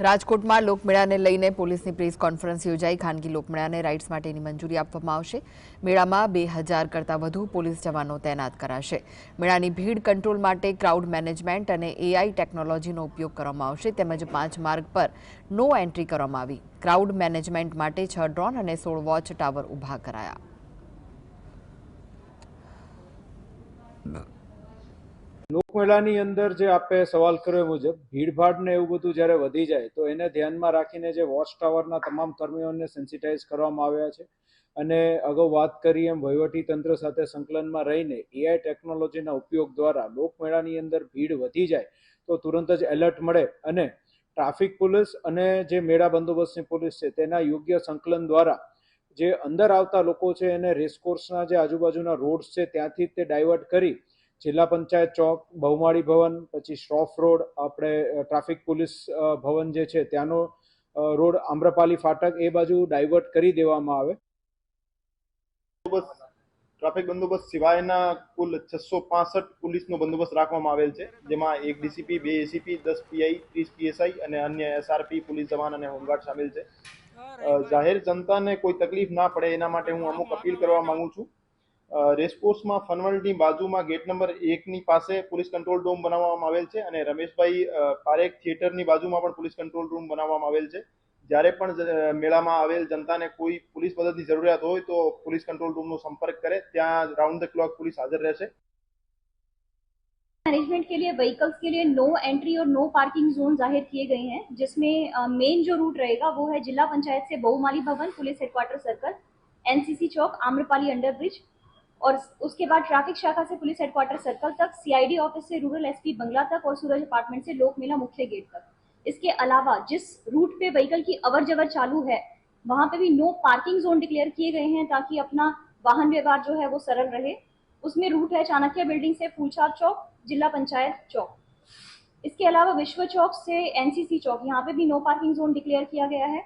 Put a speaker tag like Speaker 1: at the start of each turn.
Speaker 1: રાજકોટમાં લોકમેળાને લઈને પોલીસની પ્રેસ કોન્ફરન્સ યોજાઈ. ખાનગી લોકમેળાને રાઇટ્સ માટેની મંજૂરી આપવામાં આવશે. મેળામાં બે હજાર કરતાં વધુ પોલીસ જવાનો તૈનાત કરાશે. મેળાની ભીડ કંટ્રોલ માટે ક્રાઉડ મેનેજમેન્ટ અને એઆઈ ટેકનોલોજીનો ઉપયોગ કરવામાં આવશે. તેમજ પાંચ માર્ગ પર નો એન્ટ્રી કરવામાં આવી. ક્રાઉડ મેનેજમેન્ટ માટે છ ડ્રોન અને સોળ વોચ ટાવર ઊભા કરાયા.
Speaker 2: લોકમેળાની અંદર જે આપે સવાલ કર્યો એ મુજબ ભીડભાડ ને એવું બધું જ્યારે વધી જાય, તો એને ધ્યાનમાં રાખીને જે વોચ ટાવરના તમામ કર્મીઓને સેન્સિટાઇઝ કરવામાં આવ્યા છે. અને અગાઉ વાત કરી એમ વહીવટી તંત્ર સાથે સંકલનમાં રહીને એઆઈ ટેકનોલોજીના ઉપયોગ દ્વારા લોકમેળાની અંદર ભીડ વધી જાય, તો તુરંત જ એલર્ટ મળે અને ટ્રાફિક પોલીસ અને જે મેળા બંદોબસ્તની પોલીસ છે, તેના યોગ્ય સંકલન દ્વારા જે અંદર આવતા લોકો છે, એને રેસકોર્સના જે આજુબાજુના રોડ્સ છે, ત્યાંથી તે ડાયવર્ટ કરી જિલ્લા પંચાયત ચોક, બહુમાળી ભવન, પછી શ્રોફ રોડ, આપણે ટ્રાફિક પોલીસ ભવન જે છે, ત્યાંનો રોડ આમ્રપાલી ફાટક, એ બાજુ ડાયવર્ટ કરી દેવામાં આવે.
Speaker 3: ટ્રાફિક બંદોબસ્ત સિવાયના કુલ છસો પાસઠ પોલીસનો બંદોબસ્ત રાખવામાં આવેલ છે, જેમાં એક ડીસીપી, બે એસીપી, દસ પીઆઈ, ત્રીસ પીએસઆઈ અને અન્ય એસઆરપી, પોલીસ જવાન અને હોમગાર્ડ સામેલ છે. જાહેર જનતાને કોઈ તકલીફ ના પડે એના માટે હું અમુક અપીલ કરવા માંગુ છું. રેસકોર્સમાં ફનવલની બાજુમાં ગેટ નંબર એકની પાસે પોલીસ કંટ્રોલ રૂમ બનાવવામાં આવેલ છે અને રમેશભાઈ અ, પારેખ થિયેટરની બાજુમાં પણ પોલીસ કંટ્રોલ રૂમ બનાવવામાં આવેલ છે જ્યારે પણ જ- મેળામાં આવેલ જનતાને કોઈ પોલીસ મદદની જરૂરિયાત હોય તો પોલીસ કંટ્રોલ રૂમનો સંપર્ક કરે ત્યાં રાઉન્ડ ધ ક્લોક પોલીસ હાજર રહેશે
Speaker 4: मैनेजमेंट के लिए व्हीकल्स के लिए नो एंट्री और नो पार्किंग जोन जाहिर किए गए हैं जिसमें मेन जो रूट रहेगा वो है जिला पंचायत से Bahumali Bhavan police headquarter circle NCC चौक आम्रपाली अंडर ब्रिज और उसके बाद ट्रैफ़िक शाखा से पुलिस हेडक्वार्टर सर्कल तक सीआईडी ऑफ़िस से रूरल एसपी बंगला तक और सूरज अपार्टमेंट से लोक मेला मुख्य गेट तक। इसके अलावा जिस रूट पे व्हीकल की अवर जवर चालू है, वहाँ पे भी नो पार्किंग जोन डिक्लेयर किए गए हैं ताकि अपना वाहन व्यवहार जो है वो सरल रहे। उसमें रूट है चाणक्य बिल्डिंग से फूलछाप चौक, जिला पंचायत चौक। इसके अलावा विश्व चौक से एनसीसी चौक, यहाँ पे भी नो पार्किंग जोन डिक्लेयर किया गया है।